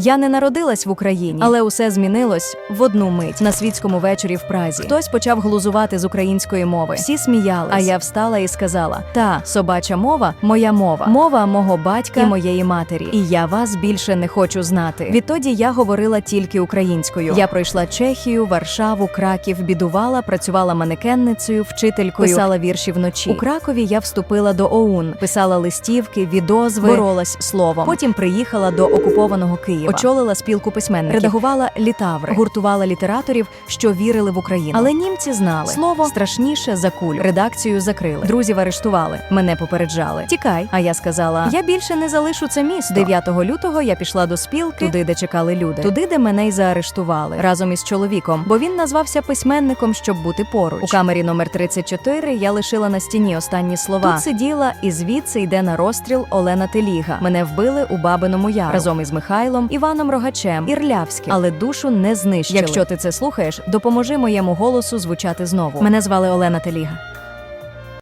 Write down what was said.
Я не народилась в Україні, але усе змінилось в одну мить на світському вечорі в Празі. Хтось почав глузувати з української мови. Всі сміялись, а я встала і сказала: Та собача мова моя мова, мова мого батька і моєї матері. І я вас більше не хочу знати. Відтоді я говорила тільки українською. Я пройшла Чехію, Варшаву, Краків, бідувала, працювала манекенницею, вчителькою, писала вірші вночі. У Кракові я вступила до ОУН, писала листівки, відозви, боролась словом. Потім приїхала до окупованого Києва, очолила спілку письменників, редагувала літаври, гуртувала літераторів, що вірили в Україну. Але німці знали слово страшніше за кулю. Редакцію закрили. Друзів арештували. Мене попереджали. Тікай. А я сказала: я більше не залишу це місто. 9 лютого я пішла до спілки, туди, де чекали люди, туди, де мене й заарештували разом із чоловіком, бо він назвався письменником, щоб бути поруч. У камері номер 34 я лишила на стіні останні слова. Тут сиділа, і звідси йде на розстріл Олена Теліга. Мене вбили у Бабиному Яру разом із Михайлом, Іваном Рогачем, Ірлявським, але душу не знищили. Якщо ти це слухаєш, допоможи моєму голосу звучати знову. Мене звали Олена Теліга.